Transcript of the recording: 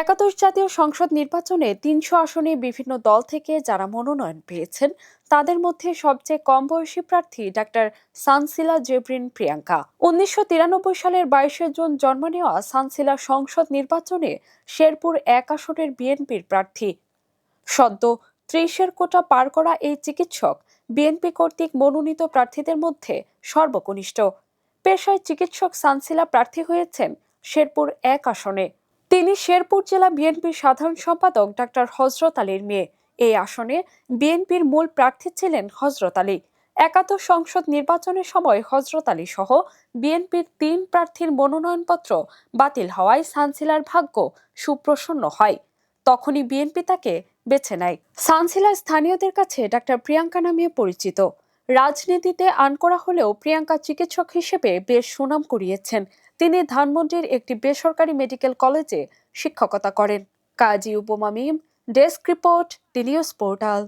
একাদশ জাতীয় সংসদ নির্বাচনে তিনশো আসনে বিভিন্ন দল থেকে যারা মনোনয়ন পেয়েছেন, তাদের মধ্যে সবচেয়ে কম বয়সী প্রার্থী ডাক্তার সানসিলা জেব্রিন প্রিয়াঙ্কা। উনিশশো তিরানব্বই সালের বাইশে জুন জন্ম নেওয়া সানসিলা সংসদ নির্বাচনে শেরপুর এক আসনের বিএনপির প্রার্থী। সদ্য ত্রিশের কোটা পার করা এই চিকিৎসক বিএনপি কর্তৃক মনোনীত প্রার্থীদের মধ্যে সর্বকনিষ্ঠ। পেশায় চিকিৎসক সানসিলা প্রার্থী হয়েছেন শেরপুর এক আসনে। তিনি শেরপুর জেলা বিএনপির সাধারণ সম্পাদক ডাক্তার হজরত আলীর মেয়ে। এই আসনে বিএনপির মূল প্রার্থী ছিলেন হজরত আলী। একাদশ সংসদ নির্বাচনের সময় হজরত আলী সহ বিএনপির তিন প্রার্থীর মনোনয়নপত্র বাতিল হওয়ায় সানসিলার ভাগ্য সুপ্রসন্ন হয়। তখনই বিএনপি তাকে বেছে নেয়। সানসিলা স্থানীয়দের কাছে ডাক্তার প্রিয়াঙ্কা নামে পরিচিত। রাজনীতিতে আন করা হলেও প্রিয়াঙ্কা চিকিৎসক হিসেবে বেশ সুনাম কুড়িয়েছেন। তিনি ধানমন্ডির একটি বেসরকারি মেডিকেল কলেজে শিক্ষকতা করেন। Kazi Upoma Mim, desk report the news portal.